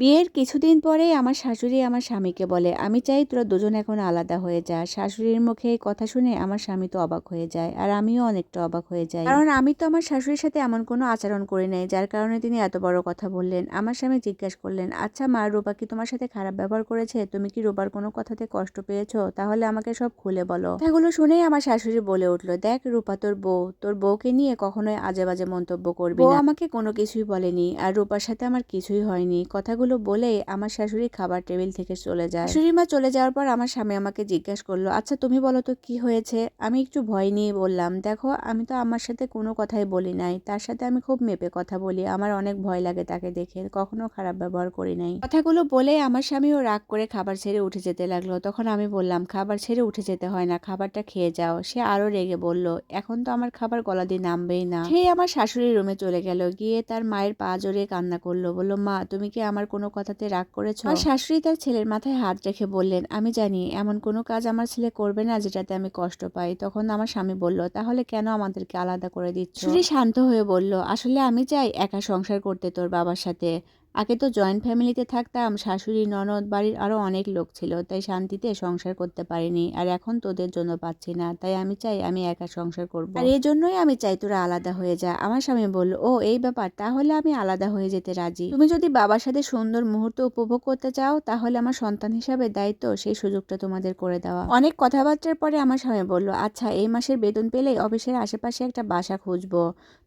বিয়ের কিছুদিন পরেই আমার শাশুড়ি আমার স্বামীকে বলে আমি চাই তোরা দুজন এখন আলাদা হয়ে যা। শাশুড়ির মুখে এই কথা শুনে আমার স্বামী তো অবাক হয়ে যায় আর আমিও অনেকটা অবাক হয়ে যাই। কারণ আমি তো আমার শাশুড়ির সাথে এমন কোনো আচরণ করি নাই যার কারণে তিনি এত বড় কথা বললেন। আমার স্বামী জিজ্ঞাসা করলেন আচ্ছা মা রূপা কি তোমার সাথে খারাপ ব্যবহার করেছে? তুমি কি রূপার কোনো কথাতে কষ্ট পেয়েছ? তাহলে আমাকে সব খুলে বলো। কথাগুলো শুনেই আমার শাশুড়ি বলে উঠল দেখ রূপা তোর বউ তোর বউকে নিয়ে কখনোই আজে বাজে মন্তব্য করবি না। আমাকে কোনো কিছুই বলেনি আর রূপার সাথে আমার কিছুই হয়নি। কথাগুলো বলে আমার শাশুড়ি খাবার টেবিল থেকে চলে যায়। শাশুড়ি মা চলে যাওয়ার পর আমার স্বামী আমাকে জিজ্ঞাসা করল আচ্ছা তুমি বলো তো কি হয়েছে? আমি একটু ভয় নিয়ে বললাম, দেখো, আমি তো আমার সাথে কোনো কথাই বলি নাই। তার সাথে আমি খুব মেপে কথা বলি। আমার অনেক ভয় লাগে তাকে দেখে। কখনো খারাপ ব্যবহার করি নাই। কথাগুলো বলে আমার স্বামীও রাগ করে খাবার ছেড়ে উঠে যেতে লাগল। তখন আমি বললাম, খাবার ছেড়ে উঠে যেতে হয় না, খাবারটা খেয়ে যাও। সে আরও রেগে বলল, এখন তো আমার খাবার গলা দিয়ে নামবেই না। সে আমার শাশুড়ির রুমে চলে গেল। গিয়ে তার মায়ের পা জড়িয়ে কান্না করল। বলল, মা, তুমি কি আমার কোনো কথাতে রাগ করেছ? আর শাশুড়ি তার ছেলের মাথায় হাত রেখে বললেন আমি জানি এমন কোনো কাজ আমার ছেলে করবে না যেটাতে আমি কষ্ট পাই। তখন আমার স্বামী বলল তাহলে কেন আমাদেরকে আলাদা করে দিচ্ছ? শাশুড়ি শান্ত হয়ে বলল আসলে আমি চাই একা সংসার করতে তোর বাবার সাথে। আগে তো জয়েন্ট ফ্যামিলিতে থাকতাম, শাশুড়ি, ননদ, বাড়ির আরও অনেক লোক ছিল, তাই শান্তিতে সংসার করতে পারিনি। আর এখন তোদের জন্য পাচ্ছি না, তাই আমি চাই আমি একা সংসার করব। আর এই জন্যই আমি চাই তোরা আলাদা হয়ে যা। আমার স্বামী বলল, ও, এই ব্যাপার, তাহলে আমি আলাদা হয়ে যেতে রাজি। তুমি যদি বাবার সাথে সুন্দর মুহূর্ত উপভোগ করতে চাও, তাহলে আমার সন্তান হিসাবে দায়িত্ব সেই সুযোগটা তোমাদের করে দেওয়া। অনেক কথাবার্তার পরে আমার স্বামী বলল আচ্ছা এই মাসের বেতন পেলেই অফিসের আশেপাশে একটা বাসা খুঁজবো।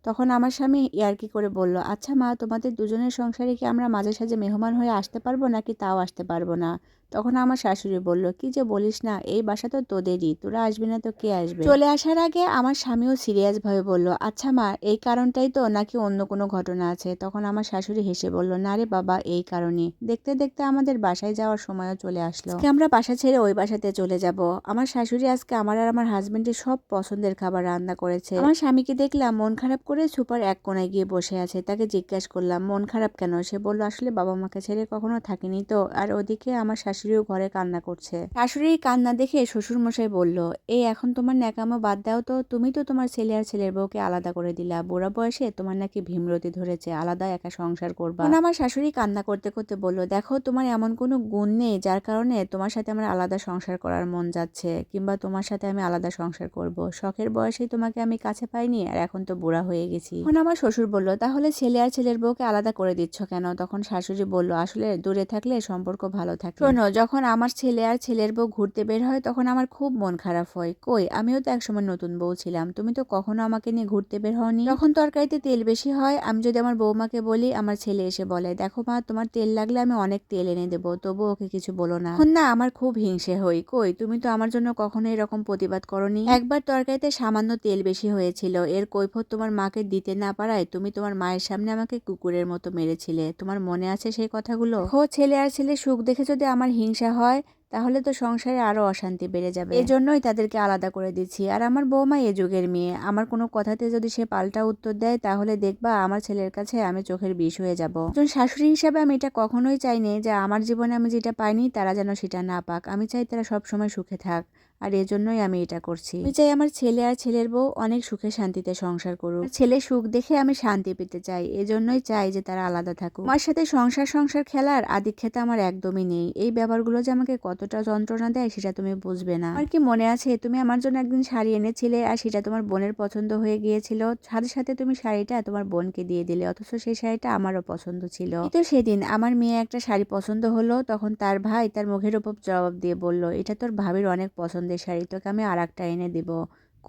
তখন আমার স্বামী ইয়ার্কি করে বলল আচ্ছা মা, তোমাদের দুজনের সংসারে কি আমরা মাঝে সাঝে মেহমান হয়ে আসতে পারব নাকি তাও আসতে পারব না? তখন আমার শাশুড়ি বলল, কি যে বলিস না, এই বাসা তো তোদেরই, তোরা আসবি না তো কে আসবে? চলে আসার আগে আমার স্বামীও সিরিয়াস ভাবে বলল আচ্ছা মা, এই কারণটাই তো নাকি অন্য কোনো ঘটনা আছে? তখন আমার শাশুড়ি হেসে বলল, না রে বাবা, এই কারণে। দেখতে দেখতে আমাদের বাসায় যাওয়ার সময়ও চলে আসলো। আমরা বাসা ছেড়ে ওই বাসাতে চলে যাব। আমার শাশুড়ি আজকে আমার আর আমার হাজবেন্ডের সব পছন্দের খাবার রান্না করেছে। আমার স্বামীকে দেখলাম মন খারাপ করে সুপার এক কোনায় গিয়ে বসে আছে, তাকে জিজ্ঞাসা করলাম, মন খারাপ কেন? সে বলল, আসলে বাবা মাকে ছেড়ে কখনো থাকিনি তো। আর ওদিকে আমার শাশুড়িও ঘরে কান্না করছে। শাশুড়ির কান্না দেখে শ্বশুর মশাই বলল এই এখন তোমার ন্যাকামো বাদ দাও তো তুমি তো তোমার ছেলে আর ছেলের বউকে আলাদা করে দিলা। বুড়া বয়সে তোমার নাকি ভীমরতি ধরেছে আলাদা একা সংসার করবা। আমার শাশুড়ি কান্না করতে করতে বলল দেখো তোমার এমন কোনো গুণ নেই যার কারণে তোমার সাথে আমার আলাদা সংসার করার মন যাচ্ছে কিংবা তোমার সাথে আমি আলাদা সংসার করব। শখের বয়সেই তোমাকে আমি কাছে পাইনি আর এখন তো বুড়া হয়ে গেছি। তখন আমার শ্বশুর বলল তাহলে ছেলে আর ছেলের বউকে আলাদা করে দিচ্ছ কেন? তখন শাশুড়ি বলল আসলে দূরে থাকলে সম্পর্ক ভালো থাকে। শোনো যখন আমার ছেলে আর ছেলের বউ ঘুরতে বের হয়, তখন আমার খুব মন খারাপ হয়। কই, আমিও তো একসময় নতুন বউ ছিলাম। তুমি তো কখনো আমাকে নিয়ে ঘুরতে বের হওনি? যখন তরকারিতে তেল বেশি হয়, আমি যদি আমার বৌমাকে বলি, আমার ছেলে এসে বলে, দেখো মা, তোমার তেল লাগলে আমি অনেক তেল এনে দেবো তবু ওকে কিছু বলো না। এখন না আমার খুব হিংসে হই। কই, তুমি তো আমার জন্য কখনো এরকম প্রতিবাদ করনি? একবার তরকারিতে সামান্য তেল বেশি হয়েছিল। এর কৈফত তোমার মাকে দিতে না পারায় তুমি তোমার মায়ের সামনে আমাকে কুকুরের মতো মেরেছিলে। তোমার মনে আছে সেই কথাগুলো? হো ছেলে আর ছেলে সুখ দেখে যদি আমার হিংসা হয়, তাহলে তো সংসারে আরও অশান্তি বেড়ে যাবে। এই জন্যই তাদেরকে আলাদা করে দিচ্ছি। আর আমার বৌমা এ যুগের মেয়ে। আমার কোনো কথাতে যদি সে পাল্টা উত্তর দেয়, তাহলে দেখবা আমার ছেলের কাছে আমি চোখের বিষ হয়ে যাব। একজন শাশুড়ি হিসাবে আমি এটা কখনোই চাইনি যে আমার জীবনে আমি যেটা পাইনি, তারা যেন সেটা না পাক। আমি চাই তারা সবসময় সুখে থাক। আর এজন্যই আমি এটা করছি। আমি চাই আমার ছেলে আর ছেলের বউ অনেক সুখে শান্তিতে সংসার করুক। ছেলে সুখ দেখে আমি শান্তি পেতে চাই, এজন্যই চাই যে তারা আলাদা থাকুক। আমার সাথে সংসার সংসার খেলার আদিক্ষেতা আমার একদমই নেই। এই ব্যাপারগুলো যে আমাকে কতটা যন্ত্রণা দেয় সেটা তুমি বুঝবে না। আর কি মনে আছে, তুমি আমার জন্য একদিন শাড়ি এনেছিলে আর সেটা তোমার বোনের পছন্দ হয়ে গিয়েছিল। সাথে সাথে তুমি শাড়িটা তোমার বোনকে দিয়ে দিলে, অথচ সেই শাড়িটা আমারও পছন্দ ছিল। তো সেদিন আমার মেয়ে একটা শাড়ি পছন্দ হলো, তখন তার ভাই তার মুখের উপর জবাব দিয়ে বলল, এটা তোর ভাবির অনেক পছন্দের শাড়ি তোকে আমি আর একটা এনে দেবো।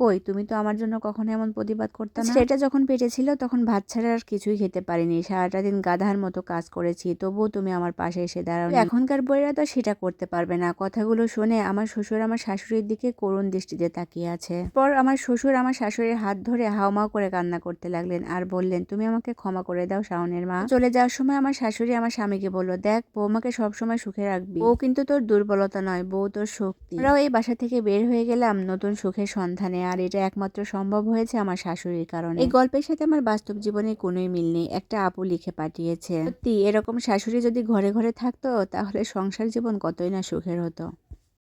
কই? তুমি তো আমার জন্য কখনো এমন প্রতিবাদ করতে না। সেটা যখন পেটে ছিল তখন ভাত ছাড়া আর কিছুই খেতে পারিনি। সারাটা দিন গাধার মতো কাজ করেছি তবুও তুমি আমার পাশে এসে দাঁড়াও এখনকার বইরা তো সেটা করতে পারবে না। কথাগুলো শুনে আমার শ্বশুর আমার শাশুড়ির দিকে করুণ দৃষ্টিতে তাকিয়ে আছে। পর আমার শ্বশুর আমার শাশুড়ির হাত ধরে হাওমাও করে কান্না করতে লাগলেন আর বললেন তুমি আমাকে ক্ষমা করে দাও শাওনের মা। চলে যাওয়ার সময় আমার শাশুড়ি আমার স্বামীকে বলল দেখ বৌমাকে সবসময় সুখে রাখবি। বউ কিন্তু তোর দুর্বলতা নয় বউ তোর শক্তি। আমরাও এই বাসা থেকে বের হয়ে গেলাম নতুন সুখের সন্ধানে। আর এটা একমাত্র সম্ভব হয়েছে আমার শাশুড়ির কারণে। এই গল্পের সাথে আমার বাস্তব জীবনে কোনোই মিল নেই একটা আপু লিখে পাঠিয়েছে। সত্যি এরকম শাশুড়ি যদি ঘরে ঘরে থাকতো তাহলে সংসার জীবন কতই না সুখের হতো।